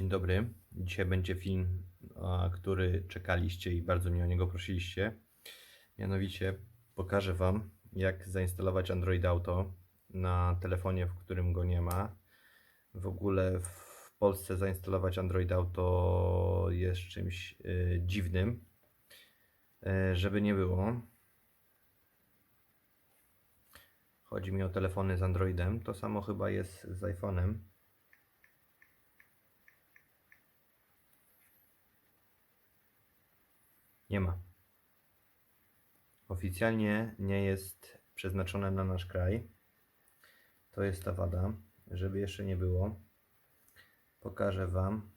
Dzień dobry. Dzisiaj będzie film, który czekaliście i bardzo mnie o niego prosiliście. Mianowicie pokażę Wam, jak zainstalować Android Auto na telefonie, w którym go nie ma. W ogóle w Polsce zainstalować Android Auto jest czymś y, dziwnym. Y, żeby nie było. Chodzi mi o telefony z Androidem. To samo chyba jest z iPhone'em. Nie ma. Oficjalnie nie jest przeznaczone na nasz kraj. To jest ta wada. Żeby jeszcze nie było, pokażę Wam.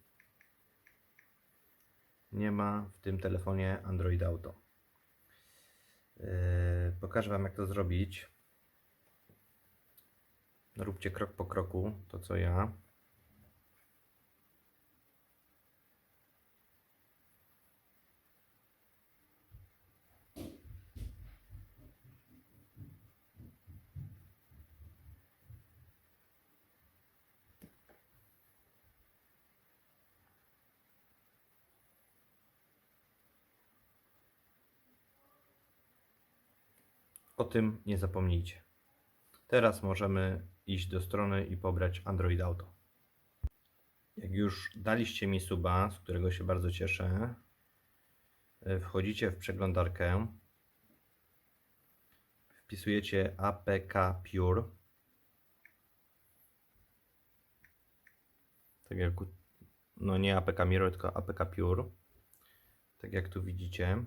Nie ma w tym telefonie Android Auto. Yy, pokażę Wam, jak to zrobić. Róbcie krok po kroku to, co ja. Tym nie zapomnijcie. Teraz możemy iść do strony i pobrać Android Auto. Jak już daliście mi suba, z którego się bardzo cieszę, y, wchodzicie w przeglądarkę, wpisujecie APK Pure. Tak jak, no nie APK Mirror, tylko APK Pure. Tak jak tu widzicie.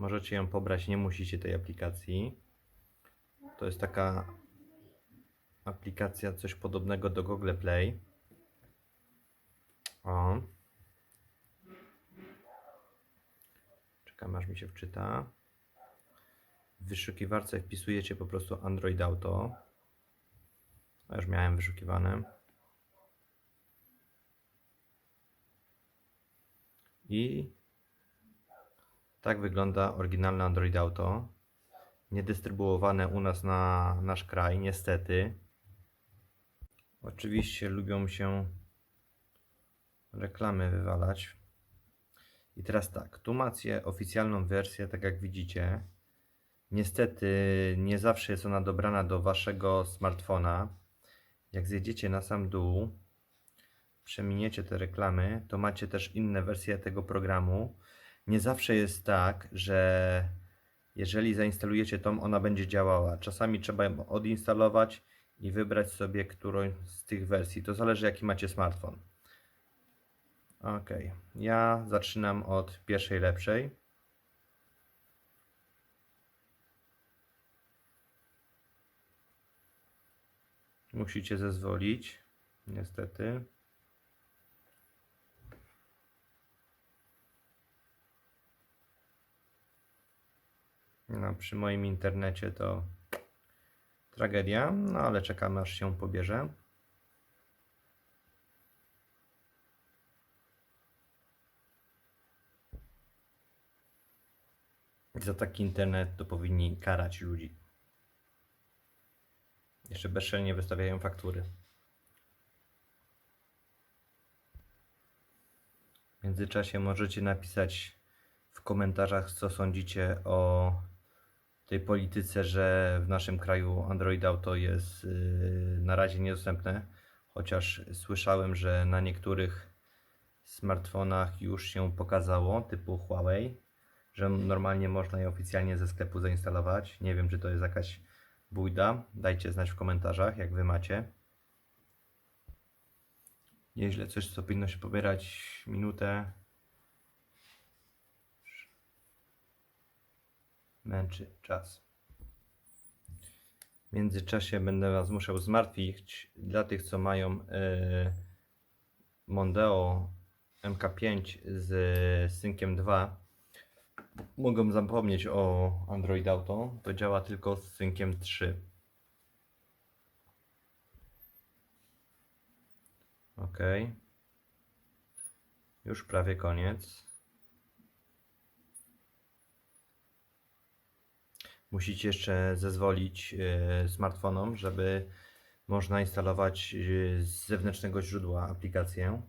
Możecie ją pobrać, nie musicie tej aplikacji. To jest taka aplikacja, coś podobnego do Google Play. O. Czekam aż mi się wczyta. W wyszukiwarce wpisujecie po prostu Android Auto. Ja już miałem wyszukiwane. I tak wygląda oryginalne Android Auto. Niedystrybuowane u nas na nasz kraj, niestety. Oczywiście lubią się reklamy wywalać. I teraz tak, tu macie oficjalną wersję, tak jak widzicie. Niestety nie zawsze jest ona dobrana do waszego smartfona. Jak zjedziecie na sam dół, przeminiecie te reklamy, to macie też inne wersje tego programu. Nie zawsze jest tak, że jeżeli zainstalujecie tą, ona będzie działała. Czasami trzeba ją odinstalować i wybrać sobie którąś z tych wersji. To zależy jaki macie smartfon. Ok, ja zaczynam od pierwszej lepszej. Musicie zezwolić, niestety. No, przy moim internecie to tragedia, no ale czekamy aż się pobierze. Za taki internet to powinni karać ludzi. Jeszcze bezczelnie wystawiają faktury. W międzyczasie możecie napisać w komentarzach, co sądzicie o tej polityce, że w naszym kraju Android Auto jest yy, na razie niedostępne, chociaż słyszałem, że na niektórych smartfonach już się pokazało, typu Huawei, że normalnie można je oficjalnie ze sklepu zainstalować. Nie wiem, czy to jest jakaś bójda. Dajcie znać w komentarzach, jak wy macie. Nieźle coś, co powinno się pobierać minutę. Męczy czas. W międzyczasie będę Was musiał zmartwić dla tych, co mają yy, Mondeo MK5 z synkiem 2 mogą zapomnieć o Android Auto. To działa tylko z synkiem 3. Ok. Już prawie koniec. Musicie jeszcze zezwolić e, smartfonom, żeby można instalować y, z zewnętrznego źródła aplikację.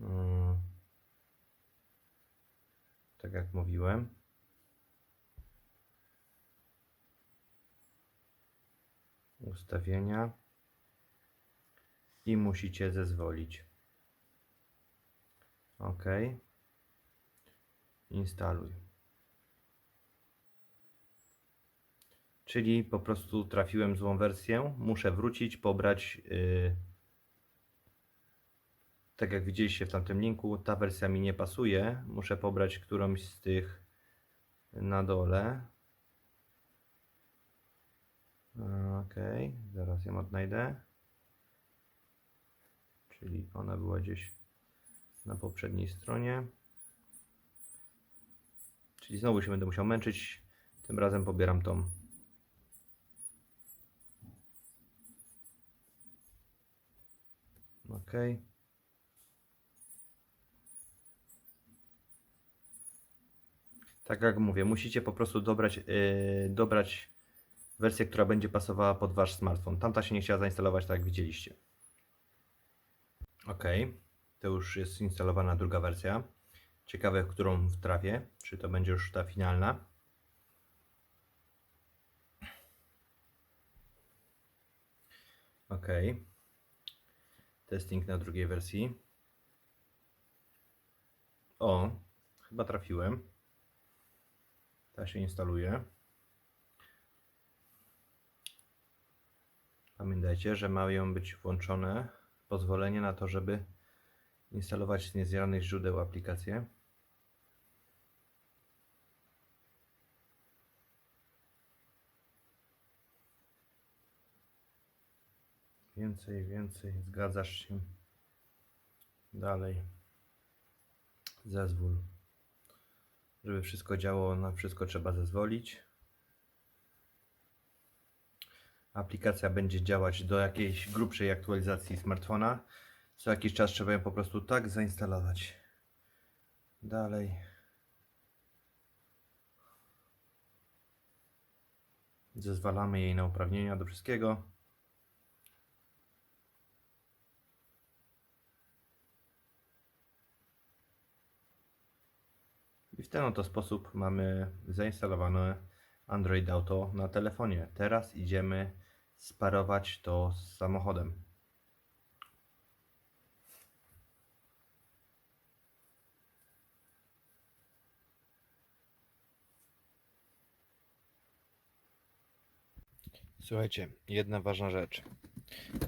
Mm. Tak jak mówiłem. Ustawienia. I musicie zezwolić. OK. Instaluj. Czyli po prostu trafiłem złą wersję. Muszę wrócić, pobrać. Yy, tak jak widzieliście w tamtym linku, ta wersja mi nie pasuje. Muszę pobrać którąś z tych na dole. Ok, zaraz ją odnajdę. Czyli ona była gdzieś na poprzedniej stronie. Czyli znowu się będę musiał męczyć. Tym razem pobieram tą. Ok. Tak jak mówię, musicie po prostu dobrać, yy, dobrać wersję, która będzie pasowała pod wasz smartfon. Tamta się nie chciała zainstalować, tak jak widzieliście. Ok, to już jest instalowana druga wersja. Ciekawe, którą w trawie. Czy to będzie już ta finalna? Ok. Testing na drugiej wersji. O, chyba trafiłem. Ta się instaluje. Pamiętajcie, że mają być włączone pozwolenie na to, żeby instalować z niezjaranych źródeł aplikacje. Więcej, więcej, zgadzasz się. Dalej. Zezwól. Żeby wszystko działało, na wszystko trzeba zezwolić. Aplikacja będzie działać do jakiejś grubszej aktualizacji smartfona. Co jakiś czas trzeba ją po prostu tak zainstalować. Dalej. Zezwalamy jej na uprawnienia do wszystkiego. I w ten oto sposób mamy zainstalowane Android Auto na telefonie. Teraz idziemy sparować to z samochodem. Słuchajcie, jedna ważna rzecz.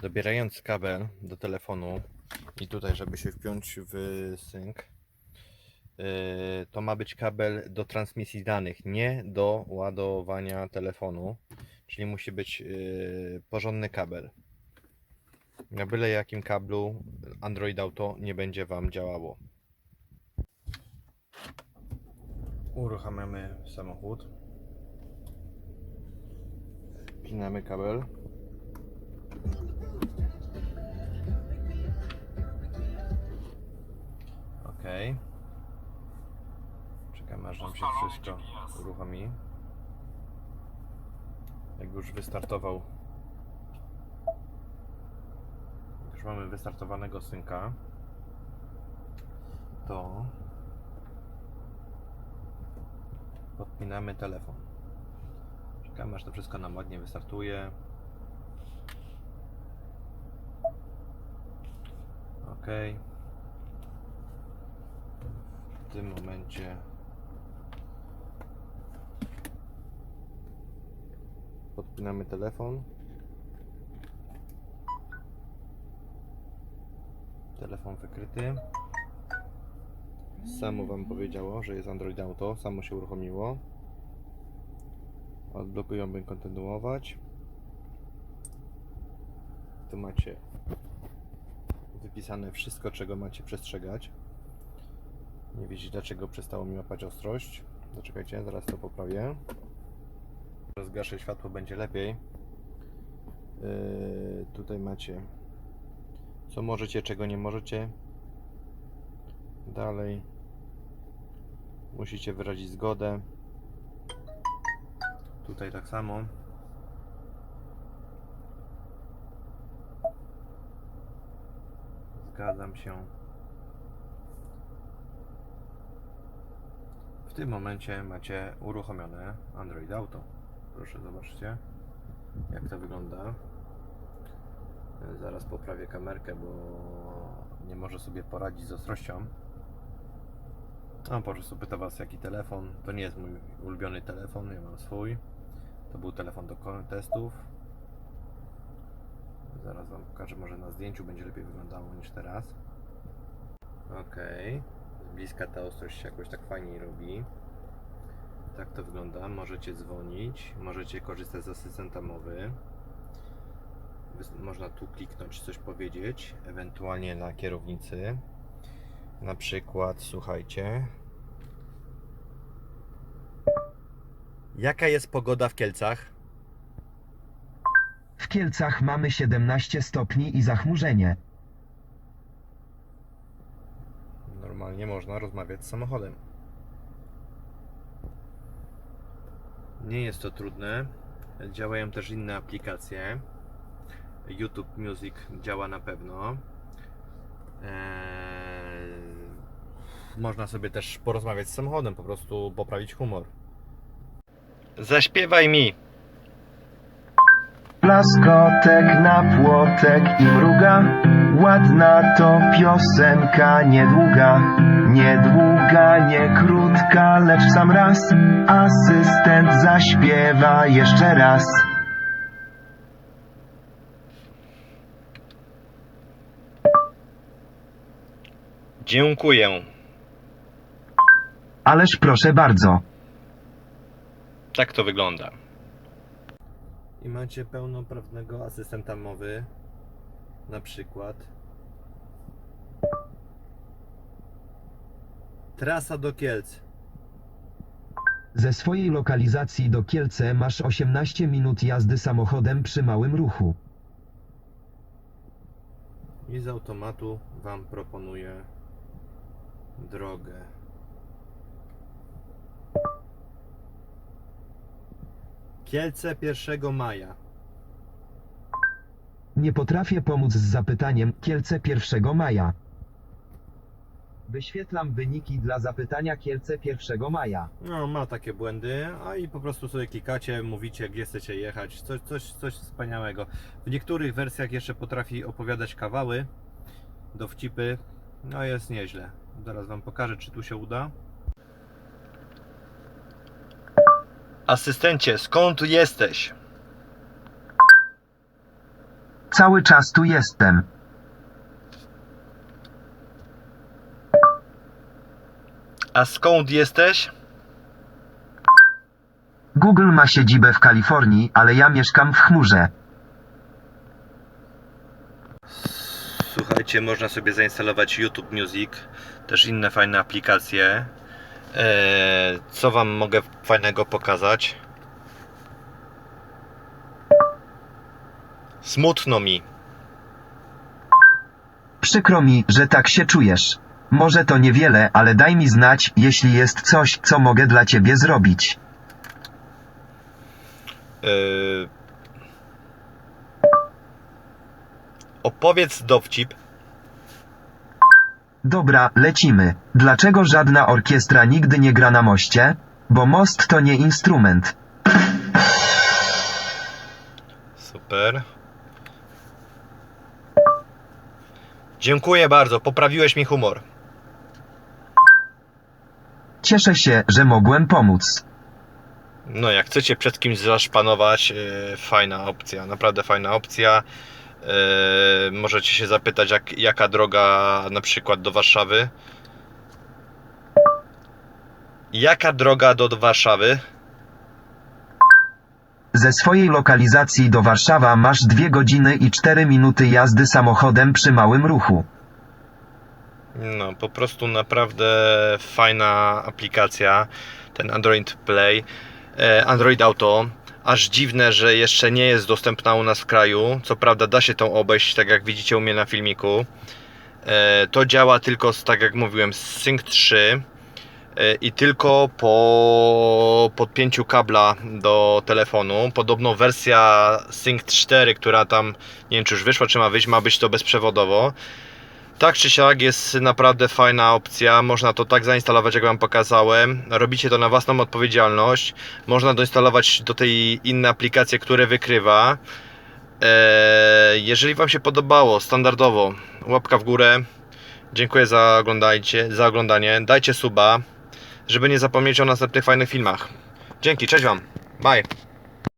Dobierając kabel do telefonu i tutaj, żeby się wpiąć w sync, yy, to ma być kabel do transmisji danych, nie do ładowania telefonu. Czyli musi być yy, porządny kabel. Na byle jakim kablu Android Auto nie będzie Wam działało. Uruchamiamy samochód. Pinamy kabel. Ok. Czekamy aż nam się wszystko uruchomi. Jak już wystartował. Jak już mamy wystartowanego synka, to podpinamy telefon. Czekamy aż to wszystko nam ładnie wystartuje. Ok. W tym momencie podpinamy telefon. Telefon wykryty. Samo Wam powiedziało, że jest Android Auto, samo się uruchomiło. Odblokują, by kontynuować. Tu macie wypisane wszystko, czego macie przestrzegać. Nie wiecie, dlaczego przestało mi łapać ostrość. Zaczekajcie, zaraz to poprawię. Zgaszę światło, będzie lepiej. Yy, tutaj macie co możecie, czego nie możecie. Dalej musicie wyrazić zgodę. Tutaj tak samo. Zgadzam się. W tym momencie macie uruchomione Android Auto. Proszę zobaczcie, jak to wygląda. Zaraz poprawię kamerkę, bo nie może sobie poradzić z ostrością. A po prostu pyta Was jaki telefon. To nie jest mój ulubiony telefon, ja mam swój. To był telefon do testów. Zaraz Wam pokażę, może na zdjęciu będzie lepiej wyglądało niż teraz. Ok, z bliska ta ostrość się jakoś tak fajniej robi. Tak to wygląda. Możecie dzwonić, możecie korzystać z asystenta mowy. Można tu kliknąć, coś powiedzieć, ewentualnie na kierownicy. Na przykład, słuchajcie. Jaka jest pogoda w Kielcach? W Kielcach mamy 17 stopni i zachmurzenie. Normalnie można rozmawiać z samochodem. Nie jest to trudne. Działają też inne aplikacje. YouTube Music działa na pewno. Eee, można sobie też porozmawiać z samochodem, po prostu poprawić humor. Zaśpiewaj mi! Plaskotek na płotek i mruga. Ładna to piosenka, niedługa. Niedługa, nie krótka, lecz w sam raz. Asystent zaśpiewa jeszcze raz. Dziękuję. Ależ proszę bardzo. Tak to wygląda. I macie pełnoprawnego asystenta mowy. Na przykład. Trasa do Kielc. Ze swojej lokalizacji do Kielce masz 18 minut jazdy samochodem przy małym ruchu. I z automatu Wam proponuję drogę. Kielce 1 maja. Nie potrafię pomóc z zapytaniem Kielce 1 maja. Wyświetlam wyniki dla zapytania Kielce 1 maja. No, ma takie błędy, a i po prostu sobie klikacie, mówicie, gdzie chcecie jechać. Coś, coś, coś wspaniałego. W niektórych wersjach jeszcze potrafi opowiadać kawały, dowcipy. No, jest nieźle. Zaraz Wam pokażę, czy tu się uda. Asystencie, skąd jesteś? Cały czas tu jestem. A skąd jesteś? Google ma siedzibę w Kalifornii, ale ja mieszkam w chmurze. Słuchajcie, można sobie zainstalować YouTube Music, też inne fajne aplikacje. Eee, co Wam mogę fajnego pokazać? Smutno mi. Przykro mi, że tak się czujesz. Może to niewiele, ale daj mi znać, jeśli jest coś, co mogę dla ciebie zrobić. Eee, opowiedz dowcip. Dobra, lecimy. Dlaczego żadna orkiestra nigdy nie gra na moście? Bo most to nie instrument. Super. Dziękuję bardzo, poprawiłeś mi humor. Cieszę się, że mogłem pomóc. No, jak chcecie przed kimś zaszpanować, yy, fajna opcja, naprawdę fajna opcja. Yy, możecie się zapytać, jak, jaka droga na przykład do Warszawy. Jaka droga do Warszawy? Ze swojej lokalizacji do Warszawa masz 2 godziny i 4 minuty jazdy samochodem przy małym ruchu. No, po prostu naprawdę fajna aplikacja, ten Android Play, e, Android Auto. Aż dziwne, że jeszcze nie jest dostępna u nas w kraju. Co prawda da się tą obejść, tak jak widzicie u mnie na filmiku. E, To działa tylko, z, tak jak mówiłem, z Sync 3 e, i tylko po podpięciu kabla do telefonu. Podobno wersja Sync 4, która tam, nie wiem czy już wyszła, czy ma wyjść, ma być to bezprzewodowo. Tak czy siak jest naprawdę fajna opcja. Można to tak zainstalować, jak Wam pokazałem. Robicie to na własną odpowiedzialność. Można doinstalować do tej inne aplikacje, które wykrywa. Eee, jeżeli Wam się podobało, standardowo łapka w górę. Dziękuję za, oglądajcie, za oglądanie. Dajcie suba, żeby nie zapomnieć o następnych fajnych filmach. Dzięki, cześć Wam. Bye.